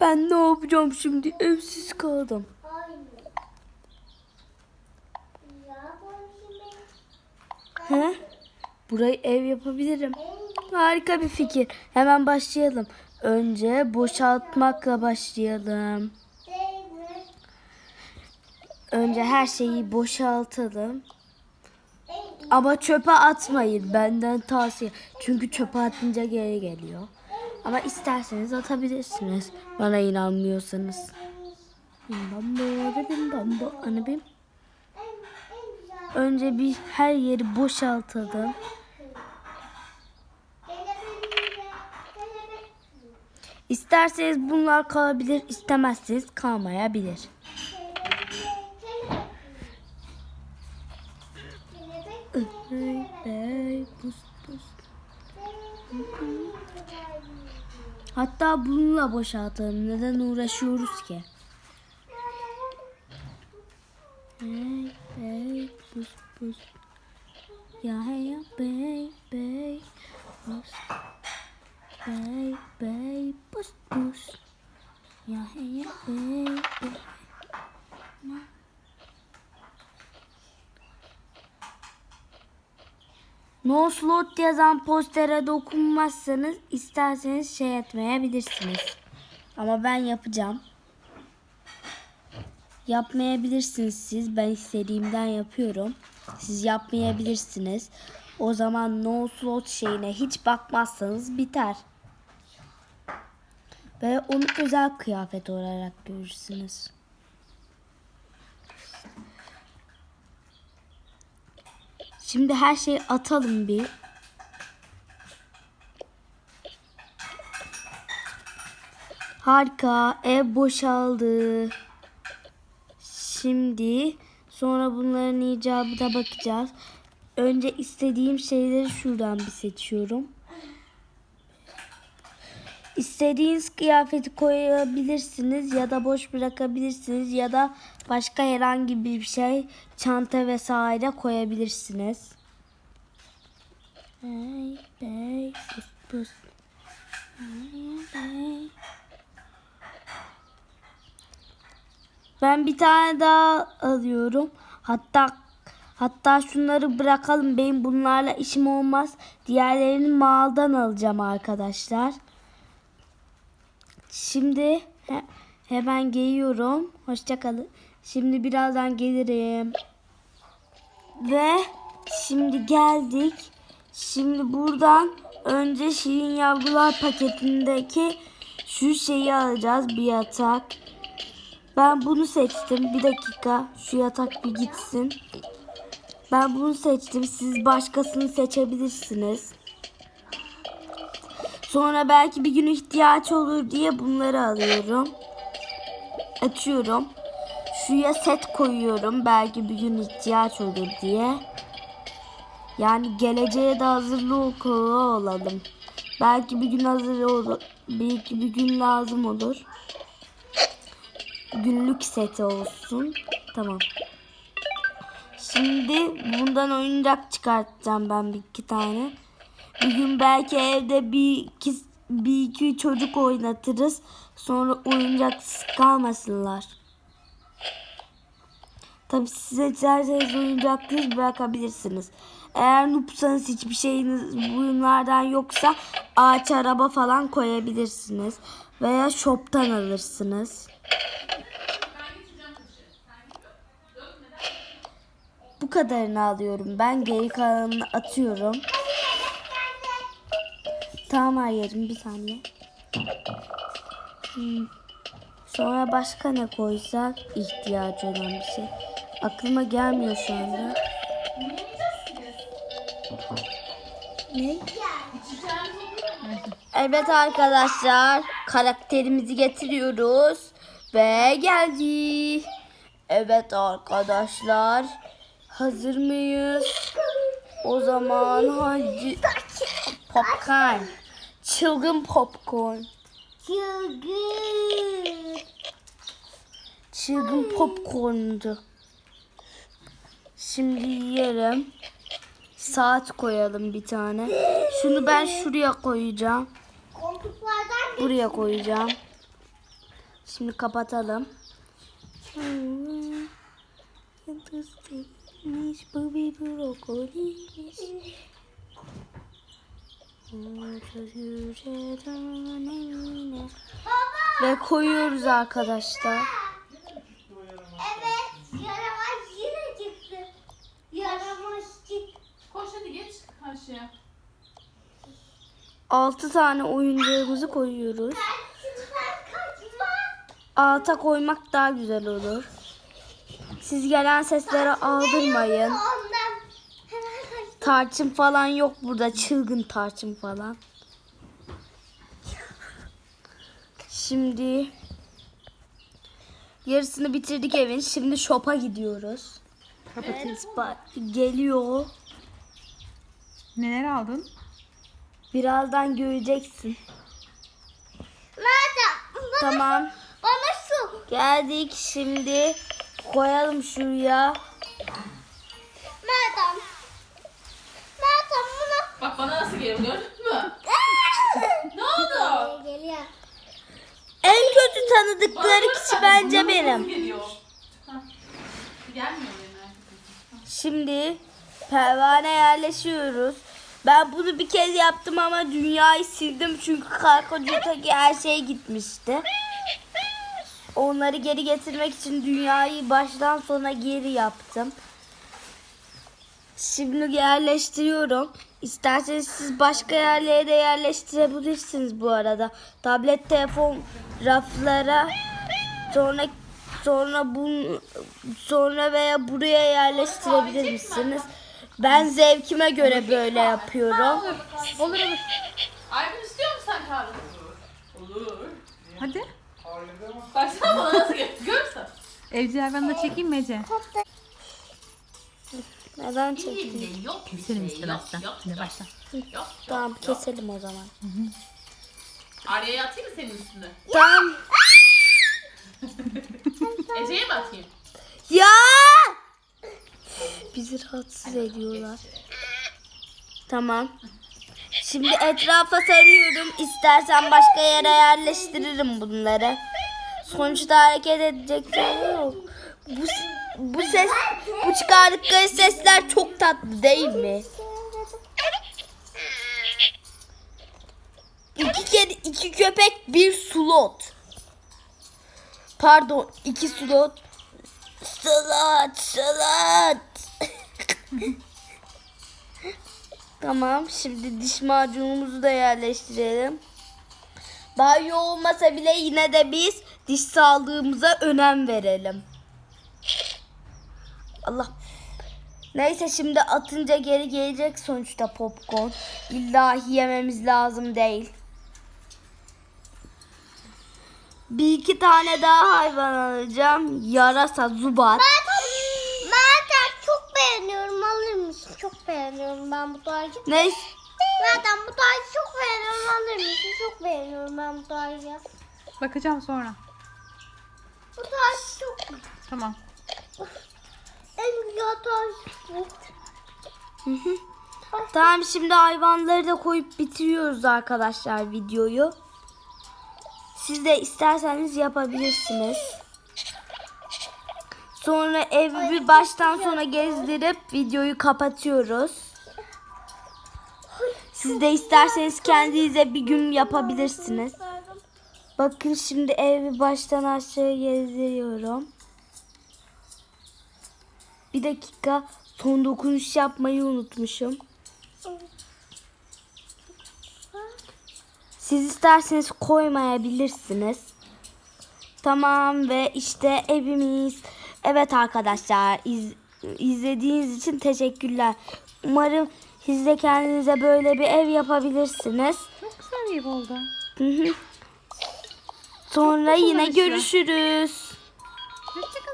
Ben ne yapacağım şimdi? Evsiz kaldım. He? Burayı ev yapabilirim. Harika bir fikir. Hemen başlayalım. Önce boşaltmakla başlayalım. Önce her şeyi boşaltalım. Ama çöpe atmayın benden tavsiye. Çünkü çöpe atınca geri geliyor. Ama isterseniz atabilirsiniz. Bana inanmıyorsanız. Bambo, bim bambo, ana bim. en en güzel. Önce bir her yeri boşaltalım. Kelebek kelebek. İsterseniz bunlar kalabilir, istemezseniz kalmayabilir. Hey, pus, pus. Hatta bununla boşaltalım. Neden uğraşıyoruz ki? Hey, hey, pus, pus. Ya hey bey, bey, pus. Bey, bey, pus, pus. Ya hey ya bey, bey. No slot yazan postere dokunmazsanız isterseniz şey etmeyebilirsiniz. Ama ben yapacağım. Yapmayabilirsiniz siz. Ben istediğimden yapıyorum. Siz yapmayabilirsiniz. O zaman no slot şeyine hiç bakmazsanız biter. Ve onu özel kıyafet olarak görürsünüz. Şimdi her şeyi atalım bir. Harika. Ev boşaldı. Şimdi sonra bunların icabına bakacağız. Önce istediğim şeyleri şuradan bir seçiyorum. İstediğiniz kıyafeti koyabilirsiniz ya da boş bırakabilirsiniz ya da başka herhangi bir şey çanta vesaire koyabilirsiniz. Hey bey pus pus. Hey, bey. Ben bir tane daha alıyorum. Hatta hatta şunları bırakalım. Benim bunlarla işim olmaz. Diğerlerini maldan alacağım arkadaşlar. Şimdi he- hemen geliyorum. Hoşçakalın. Şimdi birazdan gelirim. Ve şimdi geldik. Şimdi buradan önce Şirin Yavrular paketindeki şu şeyi alacağız. Bir yatak. Ben bunu seçtim. Bir dakika. Şu yatak bir gitsin. Ben bunu seçtim. Siz başkasını seçebilirsiniz. Sonra belki bir gün ihtiyaç olur diye bunları alıyorum. Açıyorum. Şuraya set koyuyorum. Belki bir gün ihtiyaç olur diye. Yani geleceğe de hazırlıklı olalım. Belki bir gün hazır olur. Belki bir gün lazım olur. Günlük seti olsun. Tamam. Şimdi bundan oyuncak çıkartacağım ben bir iki tane. Bir gün belki evde bir iki, bir iki çocuk oynatırız. Sonra oyuncaksız kalmasınlar. Tabi size isterseniz oyuncaksız bırakabilirsiniz. Eğer noobsanız hiçbir şeyiniz bunlardan yoksa ağaç araba falan koyabilirsiniz. Veya shop'tan alırsınız. Bu kadarını alıyorum. Ben geri kalanını atıyorum. Tamam Arya'cığım bir saniye. Hmm. Sonra başka ne koysak ihtiyaç olan bir şey. Aklıma gelmiyor şu anda. Ne? Evet arkadaşlar karakterimizi getiriyoruz ve geldi. Evet arkadaşlar hazır mıyız? O zaman hadi popcorn. Çılgın popcorn. Çılgın. Çılgın popcorndu. Şimdi yiyelim. Saat koyalım bir tane. Şunu ben şuraya koyacağım. Buraya koyacağım. Şimdi kapatalım. Yıldız değilmiş, bu bir brokoliymiş. Ve koyuyoruz arkadaşlar. Evet. Yaramaz yine çıktı. Yaramaz çıktı. Koş hadi geç karşıya. 6 tane oyuncağımızı koyuyoruz. Alta koymak daha güzel olur. Siz gelen seslere aldırmayın. Tarçın falan yok burada. Çılgın tarçın falan. Şimdi yarısını bitirdik evin. Şimdi shop'a gidiyoruz. Kapatayım. Bak, Geliyor. Neler aldın? Birazdan göreceksin. Nerede? Bana, Tamam. bana şu. Geldik şimdi. Koyalım şuraya. Bak bana nasıl geliyor gördün mü? ne oldu? Geliyor. En kötü tanıdıkları kişi bence Bana benim. nasıl geliyor? Gelmiyor benim. Şimdi pervane yerleşiyoruz. Ben bunu bir kez yaptım ama dünyayı sildim çünkü Karkocuk'taki her şey gitmişti. Onları geri getirmek için dünyayı baştan sona geri yaptım. Şimdi yerleştiriyorum. İsterseniz siz başka yerlere de yerleştirebilirsiniz bu arada. Tablet, telefon raflara sonra sonra bu sonra veya buraya yerleştirebilirsiniz. Ben zevkime göre böyle yapıyorum. Olur olur. Aygün istiyor musun sen kahve? Olur. Hadi. Baksana bana nasıl geliyor. Görsen. Evcil hayvanı da çekeyim mi Ece? Neden yok. Keselim şey, istemezsen. Yok, Hadi başla. Tamam keselim o zaman. Arya'ya atayım mı senin üstüne? Tamam. Ece'ye mi atayım? Ya! Bizi rahatsız ediyorlar. Tamam. Şimdi etrafa sarıyorum. İstersen başka yere yerleştiririm bunları. Sonuçta hareket edecekler yok. Bu, bu ses, bu çıkardıkları sesler çok tatlı değil mi? İki kere iki köpek bir slot. Pardon iki slot. Slot slot. tamam şimdi diş macunumuzu da yerleştirelim. Banyo olmasa bile yine de biz diş sağlığımıza önem verelim. Allah. Neyse şimdi atınca geri gelecek sonuçta popcorn. İlla yememiz lazım değil. Bir iki tane daha hayvan alacağım. Yarasa, zubat. Madem çok beğeniyorum alır mısın? Çok beğeniyorum ben bu tacı. Neyse. Madem bu tacı çok beğeniyorum alır mısın? Çok beğeniyorum ben bu tacı. Bakacağım sonra. Bu taç çok Tamam. Bu. Tamam şimdi hayvanları da koyup bitiriyoruz arkadaşlar videoyu. Siz de isterseniz yapabilirsiniz. Sonra evi bir baştan sona gezdirip videoyu kapatıyoruz. Siz de isterseniz kendinize bir gün yapabilirsiniz. Bakın şimdi evi baştan aşağı gezdiriyorum. Bir dakika son dokunuş yapmayı unutmuşum. Siz isterseniz koymayabilirsiniz. Tamam ve işte evimiz. Evet arkadaşlar iz, izlediğiniz için teşekkürler. Umarım siz de kendinize böyle bir ev yapabilirsiniz. Çok güzel bir ev oldu. Hı hı. Sonra yine görüşürüz. Hoşçakalın.